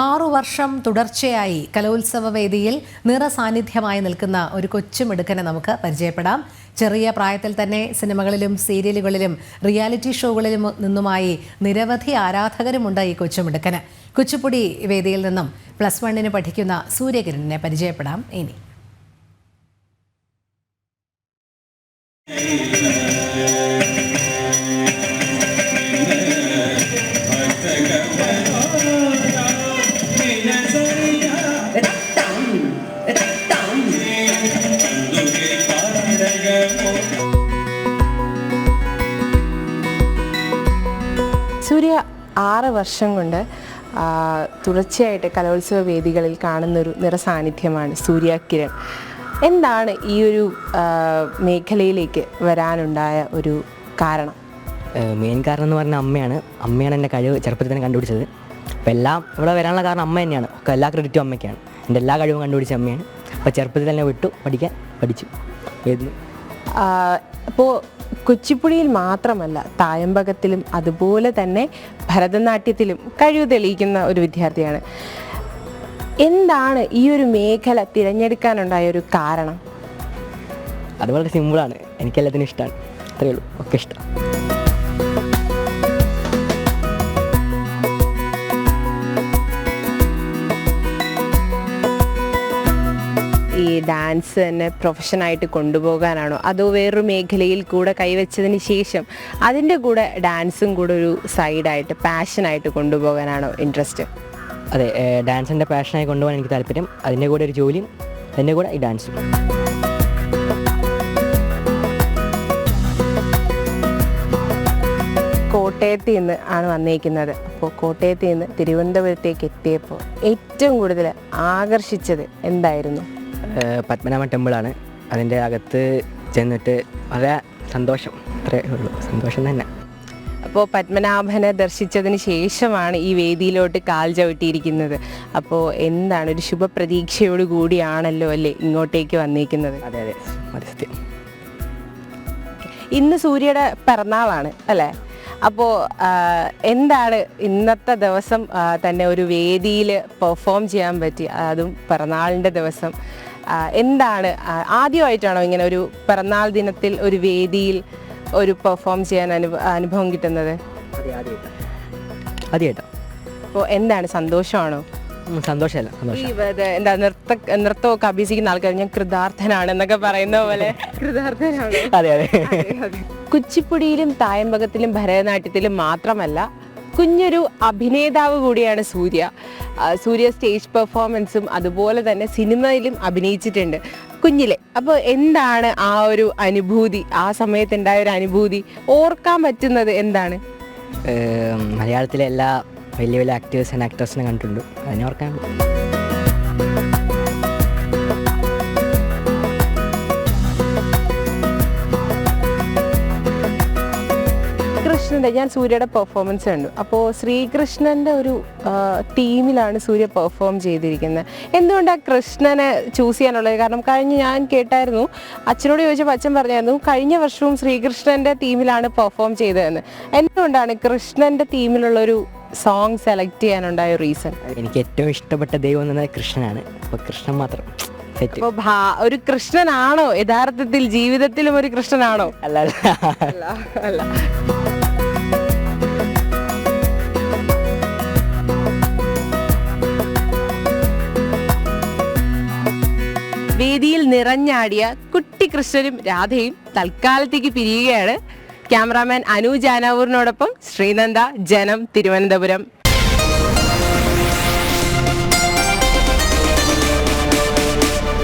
ആറു വർഷം തുടർച്ചയായി കലോത്സവ വേദിയിൽ നിറസാന്നിധ്യമായി നിൽക്കുന്ന ഒരു കൊച്ചുമിടുക്കനെ നമുക്ക് പരിചയപ്പെടാം. ചെറിയ പ്രായത്തിൽ തന്നെ സിനിമകളിലും സീരിയലുകളിലും റിയാലിറ്റി ഷോകളിലും നിന്നുമായി നിരവധി ആരാധകരുമുണ്ട് ഈ കൊച്ചുമിടുക്കന് കുച്ചുപ്പുടി വേദിയിൽ നിന്നും പ്ലസ് വണ്ണിന് പഠിക്കുന്ന സൂര്യകിരണിനെ പരിചയപ്പെടാം. ഇനി സൂര്യ ആറ് വർഷം കൊണ്ട് തുടർച്ചയായിട്ട് കലോത്സവ വേദികളിൽ കാണുന്നൊരു നിറസാന്നിധ്യമാണ് സൂര്യ കിരൺ. എന്താണ് ഈ ഒരു മേഖലയിലേക്ക് വരാനുണ്ടായ ഒരു കാരണം? മെയിൻ കാരണം എന്ന് പറഞ്ഞാൽ അമ്മയാണ്. അമ്മയാണ് എന്റെ കഴിവ് ചെറുപ്പത്തിൽ തന്നെ കണ്ടുപിടിച്ചത്. അപ്പോൾ എല്ലാം ഇവിടെ വരാനുള്ള കാരണം അമ്മ തന്നെയാണ്. ഒക്കെ എല്ലാ ക്രെഡിറ്റും അമ്മയ്ക്കാണ്. എന്റെ എല്ലാ കഴിവും കണ്ടുപിടിച്ച അമ്മയാണ്. അപ്പോൾ ചെറുപ്പത്തിൽ തന്നെ വിട്ടു പഠിക്കാൻ പഠിച്ചു. അപ്പോൾ കുച്ചിപ്പുടിയിൽ മാത്രമല്ല തായമ്പകത്തിലും അതുപോലെ തന്നെ ഭരതനാട്യത്തിലും കഴിവ് തെളിയിക്കുന്ന ഒരു വിദ്യാർത്ഥിയാണ്. എന്താണ് ഈ ഒരു മേഖല തിരഞ്ഞെടുക്കാനുണ്ടായ ഒരു കാരണം? അത് വളരെ സിമ്പിളാണ് എനിക്കെല്ലാത്തിനും ഇഷ്ടമാണ് അത്രയേ ഉള്ളൂ. ഒക്കെ ഇഷ്ടം. ഡാൻസ് തന്നെ പ്രൊഫഷനായിട്ട് കൊണ്ടുപോകാനാണോ? അതോ വേറൊരു മേഖലയിൽ കൂടെ കൈവച്ചതിന് ശേഷം അതിന്റെ കൂടെ ഡാൻസും കൂടെ ഒരു സൈഡായിട്ട് പാഷനായിട്ട് കൊണ്ടുപോകാനാണോ ഇൻട്രസ്റ്റ് അതെ ഡാൻസിന്റെ പാഷനായി കൊണ്ടുപോകാൻ എനിക്ക് താല്പര്യം. അതിന്റെ കൂടെ ഒരു ജോലിയും അതിന്റെ കൂടെ ഈ ഡാൻസും കോട്ടയത്ത് നിന്ന് ആണ് വന്നേക്കുന്നത്. അപ്പോൾ കോട്ടയത്ത് നിന്ന് തിരുവനന്തപുരത്തേക്ക് എത്തിയപ്പോൾ ഏറ്റവും കൂടുതൽ ആകർഷിച്ചത് എന്തായിരുന്നു? ഏഹ് പത്മനാഭ ടെമ്പിളാണ്. അതിന്റെ അകത്ത് ചെന്നിട്ട് വളരെ സന്തോഷം. അത്രേ ഉള്ളൂ. സന്തോഷം തന്നെ. അപ്പോൾ പത്മനാഭനെ ദർശിച്ചതിന് ശേഷമാണ് ഈ വേദിയിലോട്ട് കാൽ ചവിട്ടിയിരിക്കുന്നത്. അപ്പോൾ എന്താണ് ഒരു ശുഭപ്രതീക്ഷയോട് കൂടിയാണല്ലോ അല്ലേ ഇങ്ങോട്ടേക്ക് വന്നിരിക്കുന്നത് അതെ അതെ. സത്യം. ഇന്ന് സൂര്യയുടെ പിറന്നാളാണ് അല്ലേ? അപ്പോൾ എന്താണ് ഇന്നത്തെ ദിവസം തന്നെ ഒരു വേദിയിൽ പെർഫോം ചെയ്യാൻ പറ്റി? അതും പിറന്നാളിന്റെ ദിവസം. എന്താണ് ആദ്യമായിട്ടാണോ ഇങ്ങനെ ഒരു പിറന്നാൾ ദിനത്തിൽ ഒരു വേദിയിൽ ഒരു പെർഫോം ചെയ്യാൻ അനുഭ അനുഭവം കിട്ടുന്നത്? ആദ്യമായിട്ടാണ് അപ്പോൾ എന്താണ് സന്തോഷമാണോ? സന്തോഷമല്ല ഈ എന്താ നൃത്ത നൃത്തമൊക്കെ അഭ്യസിക്കുന്ന ആൾക്കാർ ഞാൻ കൃതാർത്ഥനാണ് എന്നൊക്കെ പറയുന്ന പോലെ. കൃതാർത്ഥനാണ്. അതെ അതെ. കുച്ചിപ്പുടിയിലും തായമ്പകത്തിലും ഭരതനാട്യത്തിലും മാത്രമല്ല കുഞ്ഞൊരു അഭിനേതാവ് കൂടിയാണ് സൂര്യ. സൂര്യ സ്റ്റേജ് പെർഫോമൻസും അതുപോലെ തന്നെ സിനിമയിലും അഭിനയിച്ചിട്ടുണ്ട്. കുഞ്ഞിലെ അപ്പോൾ എന്താണ് ആ ഒരു അനുഭൂതി ആ സമയത്തുണ്ടായ ഒരു അനുഭൂതി? ഓർക്കാൻ പറ്റുന്നത് എന്താണ്? മലയാളത്തിലെ എല്ലാ വലിയ വലിയ ആക്ടേഴ്സ് ആൻഡ് ആക്ടേഴ്സിനെ കണ്ടിട്ടുണ്ട്. അതിനെ ഓർക്കാൻ കൃഷ്ണന്റെ ഞാൻ സൂര്യയുടെ പെർഫോമൻസ് കണ്ടു. അപ്പോൾ ശ്രീകൃഷ്ണന്റെ ഒരു ടീമിലാണ് സൂര്യ പെർഫോം ചെയ്തിരിക്കുന്നത്. എന്തുകൊണ്ടാണ് കൃഷ്ണനെ ചൂസ് ചെയ്യാനുള്ളത്? കാരണം കഴിഞ്ഞ ഞാൻ കേട്ടായിരുന്നു അച്ഛനോട് ചോദിച്ചപ്പോൾ അച്ഛൻ പറഞ്ഞായിരുന്നു കഴിഞ്ഞ വർഷവും ശ്രീകൃഷ്ണന്റെ ടീമിലാണ് പെർഫോം ചെയ്തതെന്ന്. എന്തുകൊണ്ടാണ് കൃഷ്ണന്റെ ടീമിലുള്ള ഒരു സോങ് സെലക്ട് ചെയ്യാനുണ്ടായ റീസൺ എനിക്ക് ഏറ്റവും ഇഷ്ടപ്പെട്ട ദൈവം എന്ന് പറഞ്ഞാൽ കൃഷ്ണനാണ്. അപ്പോൾ കൃഷ്ണൻ മാത്രം. ഭാ- ഒരു കൃഷ്ണനാണോ? യഥാർത്ഥത്തിൽ ജീവിതത്തിലും ഒരു കൃഷ്ണനാണോ? അല്ല അല്ല. അല്ല അല്ല. വേദിയിൽ നിറഞ്ഞാടിയ കുട്ടി കൃഷ്ണനും രാധയും തൽക്കാലത്തേക്ക് പിരിയുകയാണ്. ക്യാമറാമാൻ അനു ജാനാവൂറിനോടൊപ്പം ശ്രീനന്ദ ജനം തിരുവനന്തപുരം.